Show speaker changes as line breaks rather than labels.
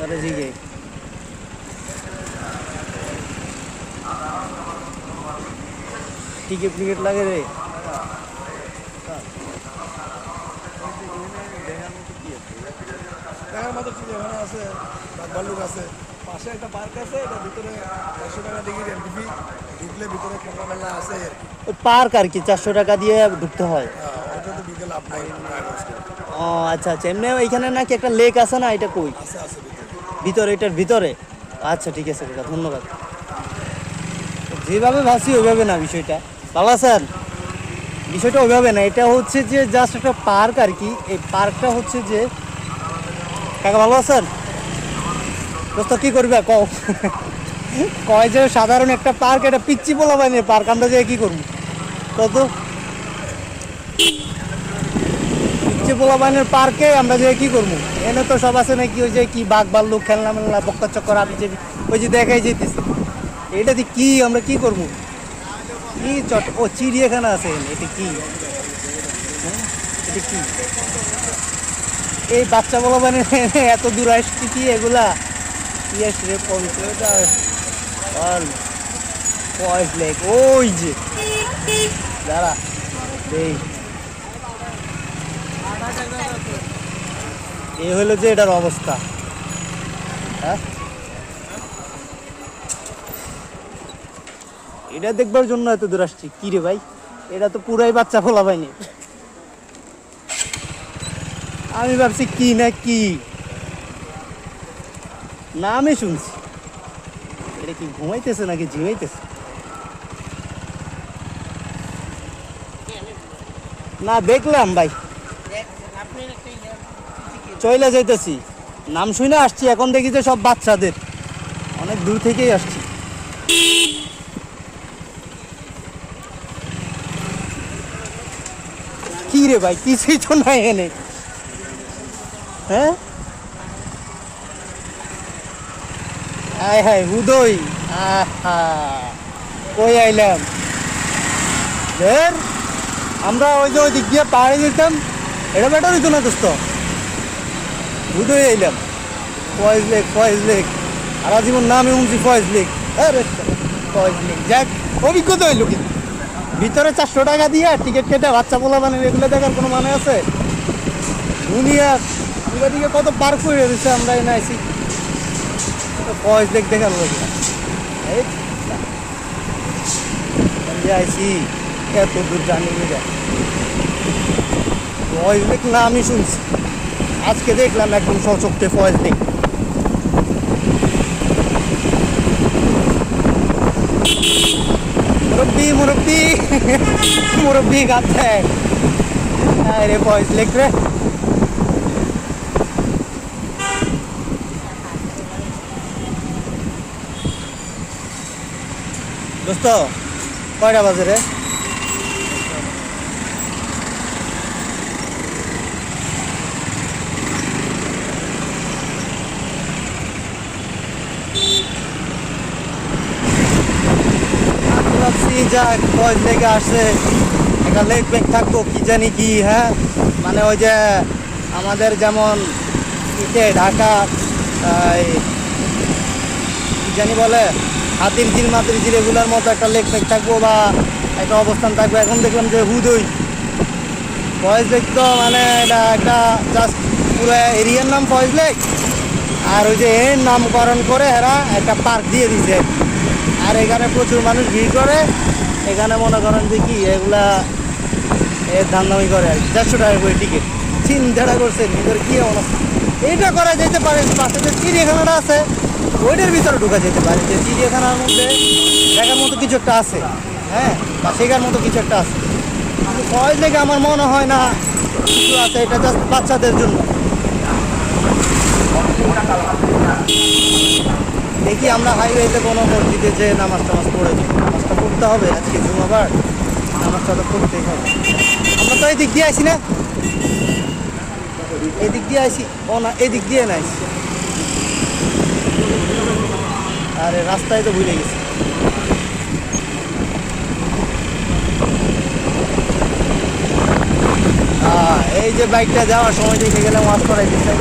তাহলে জিগে ticket ticket লাগে রে।
দেখার মতো কি এখানে আছে ভাল্লুক আছে। পাশে একটা পার্ক আছে এটা ভিতরে টাকা ঢুকলে ভিতরে খেলা মেলা আছে।
ওই পার্ক আর কি চারশো টাকা দিয়ে ঢুকতে হয়।
ওটা তো করে।
ও আচ্ছা আচ্ছা। এমনি এখানে নাকি একটা লেক আছে না এটা কই?
আছে আছে ভিতরে,
এটার ভিতরে। আচ্ছা ঠিক আছে কাকা ধন্যবাদ। যেভাবে ভাসি, ওইভাবে না বিষয়টা। বাবা স্যার, বিষয়টা ওইভাবে না, এটা হচ্ছে যে জাস্ট একটা পার্ক আর কি। এই পার্কটা হচ্ছে যে, কাকা ভালো আছেন দোস্ত, কি করবে? কও কয় যে সাধারণ একটা পার্ক এটা পিচ্ছি বলা পাইনি পার্ক আমরা যে কী করব? কত? পিচ্ছি পোলা পার্কে আমরা যে কি করব? এনে তো সব আছে নাকি? ওই যে কি বাঘ ভাল্লুক খেলনা মেলনা বক্কা চক্কর, আমি যে ওই যে দেখাই যেতেছে। এটা দিয়ে কি আমরা কি করব? কি চট, ও চিড়িয়াখানা আছে এটা কি? হ্যাঁ? এটা কি? এই বাচ্চা মানে এত দূর আসছি কি এগুলা? আসছে রে লেক, ওই যে। দাঁড়া এই এই হলো যে এটার অবস্থা। হ্যাঁ? এটা দেখবার জন্য এত দূর আসছি। কি রে ভাই? এটা তো পুরাই বাচ্চা ফোলা পাইনি। আমি ভাবছি কি না কি? না আমি শুনছি। এটা কি ঘুমাইতেছে নাকি ঝিমাইতেছে না, দেখলাম ভাই। চলে যাইতেছি। নাম শুনে আসছি, এখন দেখি যে সব বাচ্চাদের। অনেক দূর থেকেই আসছি। কি রে ভাই, কিছুই তো নাই এনে। হ্যাঁ? হায়, উদয়। আহা, কই আইলাম? আমরা ওই যে ওই দিক দিয়ে পাহাড়ে যেতাম। এটা বেটার হইতো না দোস্ত। উদয় আইলাম। Foy's lake Foy's lake. আর জীবন নামে শুনছি ফয়েজ লেক। আরে ফয়েজ লেক। যাক, অভিজ্ঞতা হইল কিন্তু। ভিতরে চারশো টাকা দিয়ে টিকিট কেটে বাচ্চা পোলা মানে এগুলো দেখার কোনো মানে আছে? দুনিয়া দিকে কত পার্ক করে দিচ্ছে আমরা এনে আইসি ফয়েজ লেক দেখার লোক। আইসি এত দূর জানি না। ফয়েজ লেক না, আমি শুনছি। আজকে দেখলাম একদম সচক্ষে ফয়েজ লেক মুরব্বি মুরব্বি মুরব্বি গাছে আরে ফয়েজ লেক রে। দোস্ত, কয়টা বাজে রে আমি ভাবছি যাক ফয়েজ লেগে আসছে। একটা লেক ব্যাগ থাকব, কি জানি কি হ্যাঁ? মানে ওই যে আমাদের যেমন ইতে, ঢাকা কি জানি বলে, হাতির ঝিল মাতির ঝিল, এগুলোর মতো একটা লেক ফেক থাকব বা একটা অবস্থান থাকব। এখন দেখলাম যে হুদই ফয়েজ লেক তো মানে এটা একটা জাস্ট পুরো এরিয়ার নাম ফয়েজ লেক। আর ওই যে এর নামকরণ করে এরা একটা পার্ক দিয়ে দিছে। আর এখানে প্রচুর মানুষ ভিড় করে। এখানে মনে করেন যে কি, এগুলা এর ধান্দামি করে আর। চারশো টাকা করে টিকিট চিন্তাটা করছে, ভিতরে কি আছে? এইটা করা যেতে পারে, পাশে যে চিড়িয়াখানাটা আছে, ওইটার ভিতরে ঢুকা যেতে পারে। যে চিড়িয়াখানার মধ্যে দেখার মতো কিছু একটা আছে। হ্যাঁ বা শেখার মতো কিছু একটা আছে। কিন্তু ফয়েজ লেগে আমার মনে হয় না কিছু আছে, এটা জাস্ট বাচ্চাদের জন্য। দেখি আমরা হাইওয়েতে কোনো মসজিদে যে নামাজ টামাজ পড়ে দিই পড়তে হবে, আজকে জুমাবার নামাজটা তো পড়তেই হবে। আমরা তো এদিক দিয়ে আসি না? এদিক দিয়ে আসি ও না, এদিক দিয়ে না আসি আরে, রাস্তায় তো ভুলে গেছি। এই যে বাইকটা যাওয়ার সময় দেখে গেলাম ওয়াশ করাই দিচ্ছে